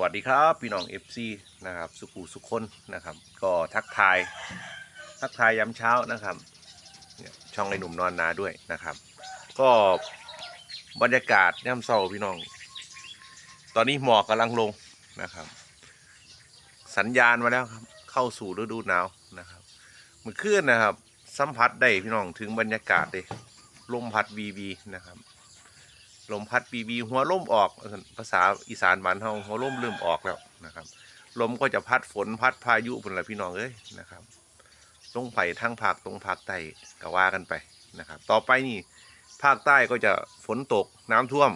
วัสดีครับ พี่น้อง FC นะครับ สุขุสุขคนนะครับ ก็ทักทาย ทักทายย้ำเช้านะครับช่องไอ้หนุ่มนอนนาด้วยนะครับ ก็บรรยากาศย่ำเศร้าพี่น้อง ตอนนี้หมอกกำลังลงนะครับ สัญญาณมาแล้วครับ เข้าสู่ฤดูหนาวนะครับมันเมื่อนนะครับ สัมผัสได้พี่น้องถึงบรรยากาศเลยลมพัดบีบีนะครับ ลมพัดบีบีหัวลมออกภาษาอีสานบ้านเฮาหัวลมเริ่มออกแล้วนะครับลมก็จะพัดฝนพัดพายุเป็นอะไรพี่น้องเอ้ยนะครับลงไปทั้งภาคตรงภาคใต้ก็ว่ากันไปนะครับ ต่อไปนี่ภาคใต้ก็จะฝนตกน้ำท่วม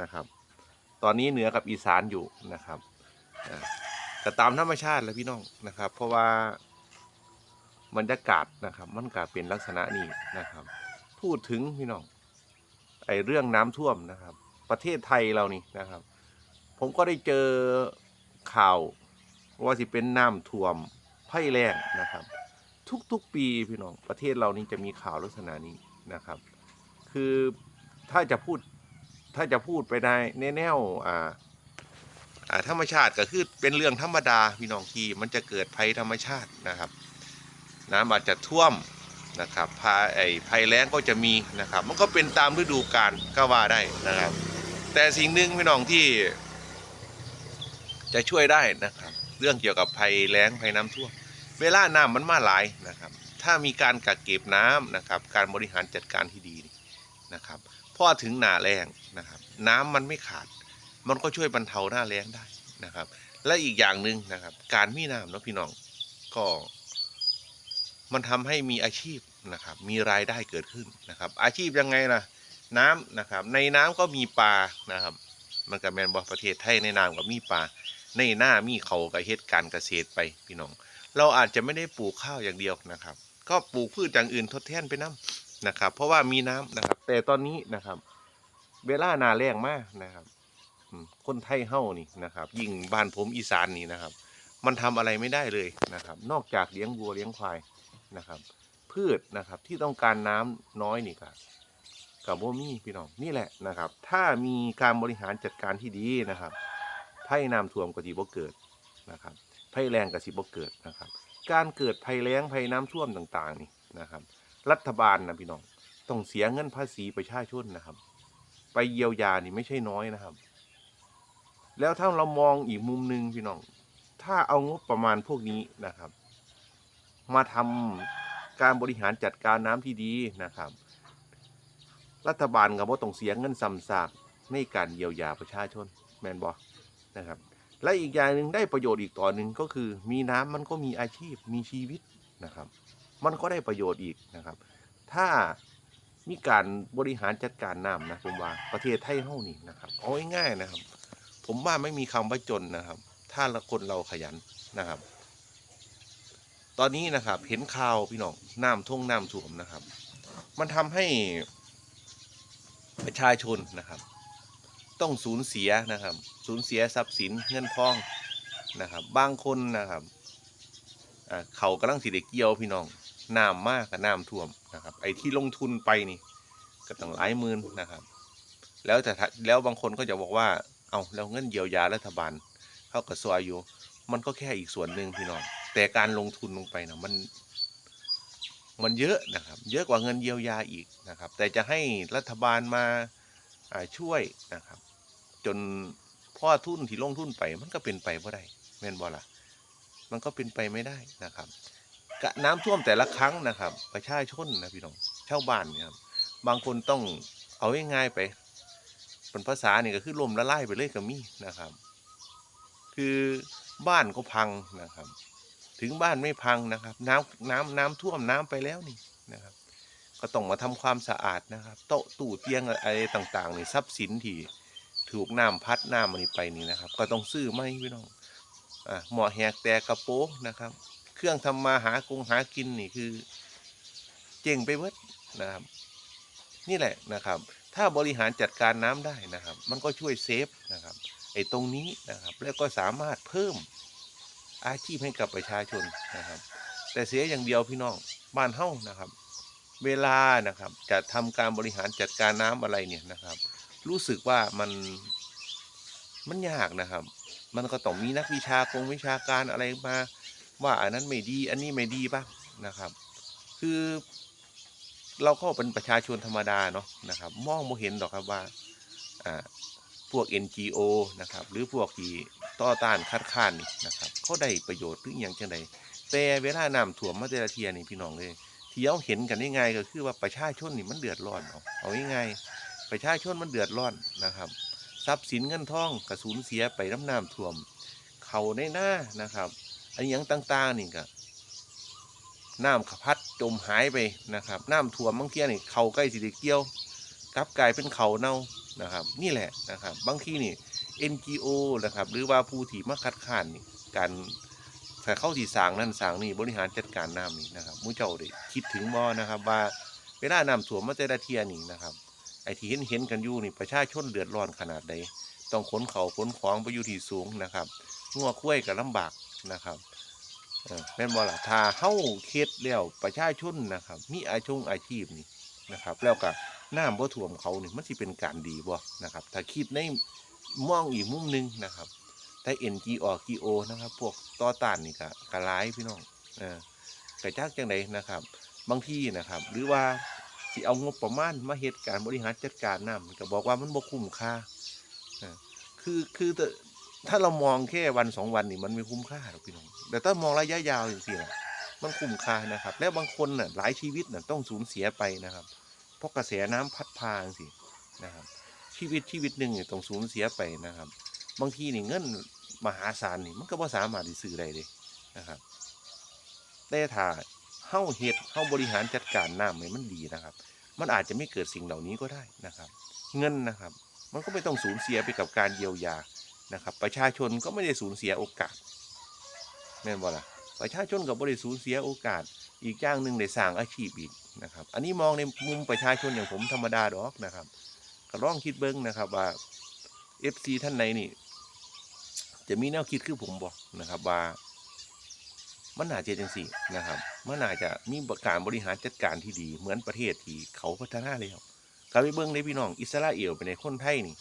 นะครับ ตอนนี้เหนือกับอีสานอยู่นะครับอ่ตามธรรมชาติแล้วพี่น้องนะครับ เพราะว่าบรรยากาศนะครับ มันก็เป็นลักษณะนี้นะครับ พูดถึงพี่น้อง ไอ้เรื่องน้ำท่วมนะครับ ประเทศไทยเรานี่นะครับ ผมก็ได้เจอข่าวว่าสิเป็นน้ำท่วมไผ่แรงนะครับ ทุกๆปีพี่น้องประเทศเรานี่จะมีข่าวลักษณะนี้นะครับ คือถ้าจะพูดถ้าจะพูดไปในแนวอ่าธรรมชาติก็คือเป็นเรื่องธรรมดาพี่น้องทีมันจะเกิดภัยธรรมชาตินะครับ น้ำอาจจะท่วม นะครับภาไอ้ภัยแล้งก็จะมีนะครับมันก็เป็นตามฤดูกาลก็ว่าได้นะครับ แต่สิ่งหนึ่งพี่น้องที่ จะช่วยได้นะครับ เรื่องเกี่ยวกับภัยแล้งภัยน้ำท่วมเวลาน้ำมันมาหลายนะครับ ถ้ามีการกักเก็บน้ำนะครับ การบริหารจัดการที่ดีนะครับพอถึงหนาแรงนะครับ น้ำมันไม่ขาด มันก็ช่วยบรรเทาหน้าแล้งได้นะครับ และอีกอย่างหนึ่งนะครับ การมีน้ำเนาะพี่น้องก็ มันทำให้มีอาชีพนะครับ มีรายได้เกิดขึ้นนะครับ อาชีพยังไงล่ะ น้ำนะครับ ในน้ำก็มีปลานะครับ มันก็แมนบอประเทศไทยในน้ำก็มีปลาในหน้ามีเขากับเฮ็ดการเกษตรไปพี่น้อง เราอาจจะไม่ได้ปลูกข้าวอย่างเดียวนะครับ ก็ปลูกพืชอย่างอื่นทดแทนไปน้ำนะครับ เพราะว่ามีน้ำนะครับ แต่ตอนนี้นะครับ เวลานาแรงมากนะครับคนไทยเฮ้านี่นะครับ ยิ่งบ้านผมอีสานนี่นะครับ มันทำอะไรไม่ได้เลยนะครับ นอกจากเลี้ยงวัวเลี้ยงควาย นะครับ พืชนะครับที่ต้องการน้ำน้อยนี่ครับกับโบมี่พี่น้องนี่แหละนะครับ ถ้ามีการบริหารจัดการที่ดีนะครับภัยน้ำท่วมก็สิบ่เกิดนะครับภัยแรงก็สิบ่เกิดนะครับ การเกิดภัยแล้งภัยน้ำท่วมต่างๆนี่นะครับ รัฐบาลนะพี่น้องต้องเสียเงินภาษีประชาชนนะครับ ไปเยียวยานี่ไม่ใช่น้อยนะครับ แล้วถ้าเรามองอีกมุมหนึ่งพี่น้อง ถ้าเอางบประมาณพวกนี้นะครับ มาทำการบริหารจัดการน้ำที่ดีนะครับ รัฐบาลก็บ่ต้องเสียเงินซ้ำซากในการเยียวยาประชาชนแมนบอนะครับ และอีกอย่างหนึ่งได้ประโยชน์อีกต่อหนึ่งก็คือ มีน้ำมันก็มีอาชีพมีชีวิตนะครับ มันก็ได้ประโยชน์อีกนะครับ ถ้ามีการบริหารจัดการน้ำนะผมว่าประเทศไทยเฮานี่นะครับเอาง่ายๆนะครับ ผมว่าไม่มีคำว่าจนนะครับ ถ้าละคนเราขยันนะครับ ตอนนี้นะครับ เห็นข่าวพี่น้องน้ำท่วงน้ำท่วมนะครับ มันทำให้ประชาชนนะครับ ต้องสูญเสียนะครับ สูญเสียทรัพย์สินเงินทองนะครับ บางคนนะครับเขากำลังสิเด็กเกี่ยวพี่น้องน้ำมากกับน้ำท่วมนะครับ ไอ้ที่ลงทุนไปนี่ก็ต้องหลายหมื่นนะครับ แล้วแต่แล้วบางคนก็จะบอกว่าเอาแล้วเงินเยียวยารัฐบาลเขากระซวยอยู่ มันก็แค่อีกส่วนหนึ่งพี่น้อง แต่การลงทุนลงไปนะมัน มันเยอะนะครับ เยอะกว่าเงินเยียวยาอีกนะครับ แต่จะให้รัฐบาลมาช่วยนะครับ จนพ่อทุนที่ลงทุนไป มันก็เป็นไปไม่ได้แม่นบ่ล่ะมันก็เป็นไปไม่ได้นะครับกะน้ำท่วมแต่ละครั้งนะครับ ประชาชนนะพี่น้องชาวบ้านนี่ยครับ บางคนต้องเอาง่ายๆไปเป็นภาษาเนี่ยก็คือลมละลายไปเลยก็มีนะครับ คือบ้านก็พังนะครับ ถึงบ้านไม่พังนะครับ น้ำน้ำน้ำท่วมน้ำไปแล้วนี่นะครับ ก็ต้องมาทำความสะอาดนะครับ โต๊ะตู้เตียงอะไรต่างๆนี่ทรัพย์สินที่ถูกน้ำพัดน้ำมันไปนี่นะครับ ก็ต้องซื้อไม่พี่น้องอ่าหมอแหกแต่กระโปงนะครับ เครื่องทำมาหากงหากินนี่คือ เจ๋งไปเบิดนะครับ นี่แหละนะครับ ถ้าบริหารจัดการน้ำได้นะครับ มันก็ช่วยเซฟนะครับไอ้ตรงนี้นะครับ แล้วก็สามารถเพิ่ม อาชีพให้กับประชาชนนะครับ แต่เสียอย่างเดียวพี่น้องบ้านเฮ้านะครับ เวลานะครับจะทำการบริหารจัดการน้ำอะไรเนี่ยนะครับ รู้สึกว่ามันมันยากนะครับ มันก็ต้องมีนักวิชากงวิชาการอะไรมา ว่าอันนั้นไม่ดี อันนี้ไม่ดีบ้างนะครับ คือเราก็เป็นประชาชนธรรมดาเนาะนะครับ มองไม่เห็นหรอกครับว่าอ่า พวก NGO นะครับหรือพวกที่ต่อต้านคัดค้านนี่นะครับเขาได้ประโยชน์หรืออย่างจังใดแต่เวลาน้ำท่วมมาแต่ละเทียนี่พี่น้องเลยที่เราเห็นกันง่ายๆก็คือว่าประชาชนนี่มันเดือดร้อนเอาเอาง่ายๆประชาชนมันเดือดร้อนนะครับ ทรัพย์สินเงินทองกระสูญเสียไปน้ำน้ำท่วม เขาในหน้านะครับ อันหยังต่างๆนี่ก็น้ำขพัดจมหายไปนะครับ น้ำท่วมบางเทีนี่เขาใกล้สิเกี่ยวกลับกลายเป็นเขาเน่า นะครับนี่แหละนะครับบางทีนี่ NGO นะครับหรือว่าผู้ที่มาคัดค้านนี่การถ้าเข้าที่สางนั่นสางนี่บริหารจัดการน้ำนี่นะครับหมูเจ้าได้คิดถึงบ่นะครับว่าเวลาน้ำท่วมมาแต่ละเทียนี่นะครับไอ้ที่เห็นเห็นกันอยู่นี่ประชาชนเดือดร้อนขนาดใดต้องขนเขาขนของไปอยู่ที่สูงนะครับงัวคุ้ยก็ลำบากนะครับแม่นบ่ล่ะถ้าเฮาเฮ็ดแล้วประชาชนนะครับ มีอาชงอาชีพนี่นะครับ แล้วก็ น้ำบ่ท่วมเขานี่มันสิเป็นการดีบ่นะครับ ถ้าคิดในมองอีกมุมหนึงนะครับแต่ NGO GO นะครับ พวกต่อต้านนี่ก็ก็หลายพี่น้องเออกระจักจังไดนะครับ บางที่นะครับ หรือว่าสิเอางบประมาณมาเฮ็ดการบริหารจัดการน้ำก็บอกว่ามันบ่คุ้มค่าคือคือแต่ถ้าเรามองแค่วันสองวันนี่มันไม่คุ้มค่าหรอกพี่น้อง แต่ถ้ามองระยะยาวจริงๆน่ะมันคุ้มค่านะครับ แล้วบางคนน่ะหลายชีวิตน่ะต้องสูญเสียไปนะครับ เพราะกระแสน้ำพัดพางสินะครับ ชีวิตชีวิตหนึ่งเนี่ยต้องสูญเสียไปนะครับ บางทีนี่เงินมหาศาลนี่มันก็บ่สามารถที่ซื้อได้เลยนะครับแต่ถ้าเฮาเฮ็ดเฮาบริหารจัดการน้ำให้มันดีนะครับ มันอาจจะไม่เกิดสิ่งเหล่านี้ก็ได้นะครับ เงินนะครับ มันก็ไม่ต้องสูญเสียไปกับการเยียวยานะครับ ประชาชนก็ไม่ได้สูญเสียโอกาสแม่นบ่ล่ะประชาชนก็บ่ได้สูญเสียโอกาส อีกอย่างหนึ่งได้สร้างอาชีพอีกนะครับ อันนี้มองในมุมประชาชนอย่างผมธรรมดาดอกนะครับก็ลองคิดเบิ้งนะครับว่า FC ท่านไหนนี่ จะมีแนวคิดคือผมบอกนะครับว่ามันน่าจะจังสี่นะครับมันน่าจะมีการบริหารจัดการที่ดี เหมือนประเทศที่เขาพัฒนาแล้วก็ไปเบิ้งในพี่น้องอิสราเอลไปในคนไทยนี่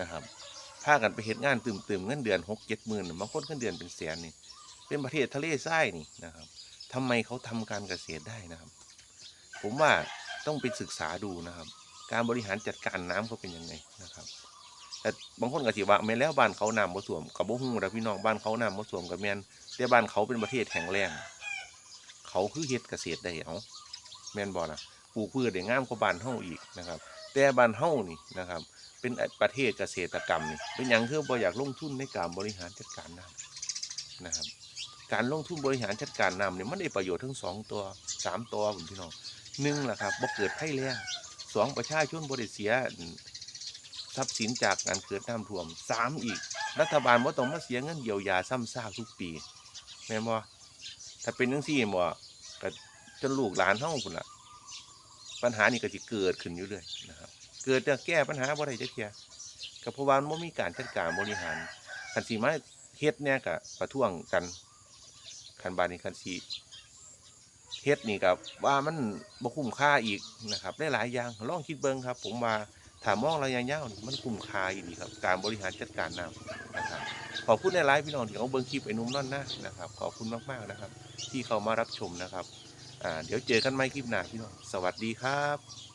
นะครับพากันไปเฮ็ดงานตื่มๆเงินเดือนหกเจ็ดหมื่นบางคนเงินเดือนเป็นแสนนี่เป็นประเทศทะเลทรายนี่นะครับ ทำไมเขาทำการเกษตรได้นะครับ ผมว่าต้องไปศึกษาดูนะครับ การบริหารจัดการน้ำเขาเป็นยังไงนะครับแต่บางคนก็สิว่าแม่แล้วบ้านเขาน้ำบ่ท่วมกับบ่ฮู้นะพี่น้องบ้านเขาน้ำบ่ท่วมกับแม่นแต่บ้านเขาเป็นประเทศแข็งแรงเขาคือเฮ็ดเกษตรได้เอาแม่นบ่ล่ะปลูกพืชได้งามกว่าบ้านเฮาอีกนะครับ แต่บ้านเฮานี่นะครับ เป็นประเทศเกษตรกรรมนี่เป็นอย่างคือบ่อยากลงทุนในการบริหารจัดการน้ำนะครับ การลงทุนบริหารจัดการน้ำเนี่ยมันได้ประโยชน์ทั้งสองตัวสามตัวผมพี่น้องหนึ่งแหละครับบ่เกิดภัยแล้งสองประชาชนบ่ได้เสียทรัพย์สินจากการเกิดน้ำท่วมสามอีก รัฐบาลบ่าต้องมาเสียเงินเยียวยาซ้ำซากทุกปีแม่นบ่ถ้าเป็นจังซี่บ่ก็จนลูกหลานเฮาพุ่นล่ะปัญหานี่ก็สิเกิดขึ้นอยู่เรื่อยนะครับ เกิดจะแก้ปัญหาบ่ได้จักเที่ยก็เพราะว่ามันบ่มีการจัดการบริหารคันสิมาเฮ็ดเนี่ยก็ประท้วงกัน คันบาดนี้คันสิเฮ็ดนี่ก็ว่ามันบ่คุ้มค่าอีกนะครับได้หลายอย่างลองคิดเบิ่งครับ ผมว่าถ้ามองระยะยาวมันคุ้มค่าอีหลีครับ การบริหารจัดการน้ำนะครับขอบคุณในไลฟ์พี่น้องที่เขาเบิ่งคลิปไอ้นุ่มนั่นนะนะครับ ขอบคุณมากๆนะครับ ที่เขามารับชมนะครับเดี๋ยวเจอกันใหม่คลิปหน้าพี่น้อง สวัสดีครับ